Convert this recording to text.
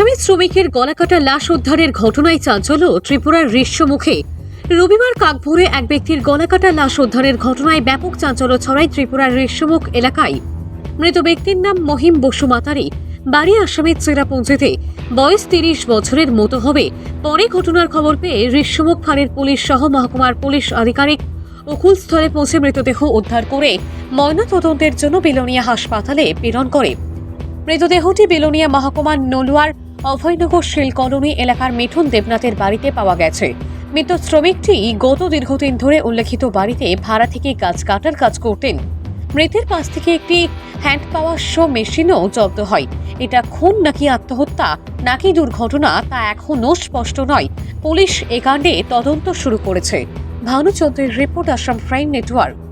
আসামি শ্রমিকের গলাকাটা লাশ উদ্ধারের ঘটনায় চাঞ্চল্য ত্রিপুরার ঋষ্যমুখে রবিবার কাকভোরে এক ব্যক্তির গলাকাটা লাশ উদ্ধারের ঘটনায় ব্যাপক চাঞ্চল্য ছড়ায় ত্রিপুরার ঋষ্যমুখ এলাকায়। মৃত ব্যক্তির নাম মহিম বসুমাতারি বাড়ি আসামের চেরাপুঞ্জিতে। বয়স তিরিশ বছরের মতো হবে। পরে ঘটনার খবর পেয়ে ঋষ্যমুখ ফাঁড়ির পুলিশ সহ মহকুমার পুলিশ আধিকারিক উকুলস্থলে পৌঁছে মৃতদেহ উদ্ধার করে ময়নাতদন্তের জন্য বেলোনিয়া হাসপাতালে প্রেরণ করে। মৃতদেহটি বেলোনিয়া মহকুমার নলুয়ার অভয়নগর শিল কলোনি এলাকার মিঠুন দেবনাথের বাড়িতে পাওয়া গেছে। মৃত শ্রমিকটি গত দীর্ঘদিন ধরে উল্লেখিত বাড়িতে ভাড়া থেকে গাছ কাটার কাজ করতেন। মৃতের পাশ থেকে একটি হ্যান্ড পাওয়ার শো মেশিনও জব্দ হয়। এটা খুন নাকি আত্মহত্যা, নাকি দুর্ঘটনা, তা এখনও স্পষ্ট নয়। পুলিশ এ কাণ্ডে তদন্ত শুরু করেছে। ভানুচন্দ্রের রিপোর্ট আসাম প্রাইম নেটওয়ার্ক।